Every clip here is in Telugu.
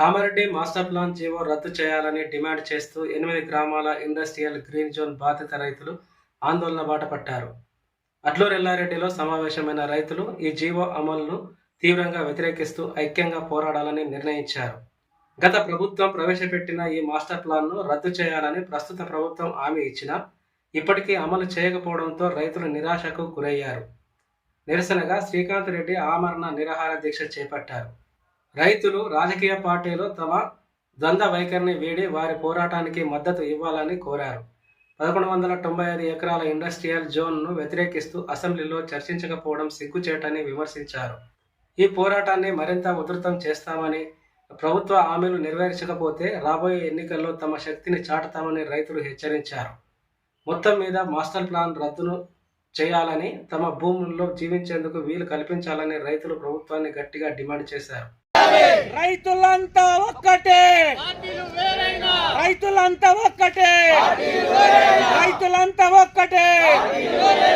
కామారెడ్డి మాస్టర్ ప్లాన్ జీవో రద్దు చేయాలని డిమాండ్ చేస్తూ ఎనిమిది గ్రామాల ఇండస్ట్రియల్ గ్రీన్ జోన్ బాధిత రైతులు ఆందోళన బాట పట్టారు. అట్లూరు ఎల్లారెడ్డిలో సమావేశమైన రైతులు ఈ జీవో అమలును తీవ్రంగా వ్యతిరేకిస్తూ ఐక్యంగా పోరాడాలని నిర్ణయించారు. గత ప్రభుత్వం ప్రవేశపెట్టిన ఈ మాస్టర్ ప్లాన్ను రద్దు చేయాలని ప్రస్తుత ప్రభుత్వం హామీ ఇచ్చినా ఇప్పటికీ అమలు చేయకపోవడంతో రైతులు నిరాశకు గురయ్యారు. నిరసనగా శ్రీకాంత్ రెడ్డి ఆమరణ నిరాహార దీక్ష చేపట్టారు. రైతులు రాజకీయ పార్టీలు తమ ద్వంద్వ వైఖరిని వీడి వారి పోరాటానికి మద్దతు ఇవ్వాలని కోరారు. పదకొండు వందల తొంభై ఐదు ఎకరాల ఇండస్ట్రియల్ జోన్ను వ్యతిరేకిస్తూ అసెంబ్లీలో చర్చించకపోవడం సిగ్గుచేటని విమర్శించారు. ఈ పోరాటాన్ని మరింత ఉధృతం చేస్తామని ప్రభుత్వ హామీలు నెరవేర్చకపోతే రాబోయే ఎన్నికల్లో తమ శక్తిని చాటుతామని రైతులు హెచ్చరించారు. మొత్తం మీద మాస్టర్ ప్లాన్ రద్దును చేయాలని తమ భూముల్లో జీవించేందుకు వీలు కల్పించాలని రైతులు ప్రభుత్వాన్ని గట్టిగా డిమాండ్ చేశారు. రైతులంతా ఒక్కటే. రైతులంతా ఒక్కటే. రైతులంతా ఒక్కటే.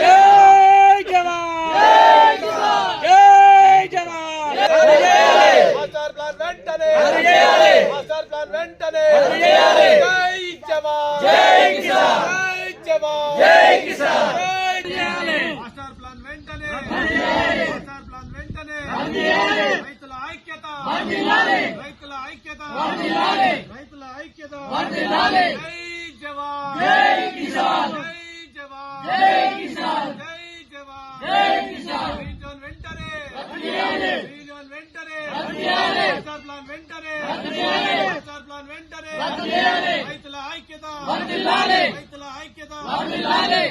జై జవాన్. జై జవాన్. మాస్టర్ ప్లాన్ వెంటనే. మాస్టర్ ప్లాన్ వెంటనే. జై. జవాన్. జై కిసాన్. జై జవాన్. జై కిసాన్. మాస్టర్ ప్లాన్ వెంటనే. మాస్టర్ ప్లాన్ వెంటనే. రైతుల ఐక్యత రైతుల ఐక్యత రైతుల ఐక్యత జై జవాన్ జై కిసాన్. జై కిసాన్. జై జవాన్ జై కిసాన్. గ్రీన్ వెంటనే చేయాలి. వెంటనే మాస్టర్ ప్లాన్ వెంటనే మాస్టర్ ప్లాన్ వెంటనే రైతుల ఐక్యత వర్ధిల్లాలి. రైతుల ఐక్యత వర్ధిల్లాలి.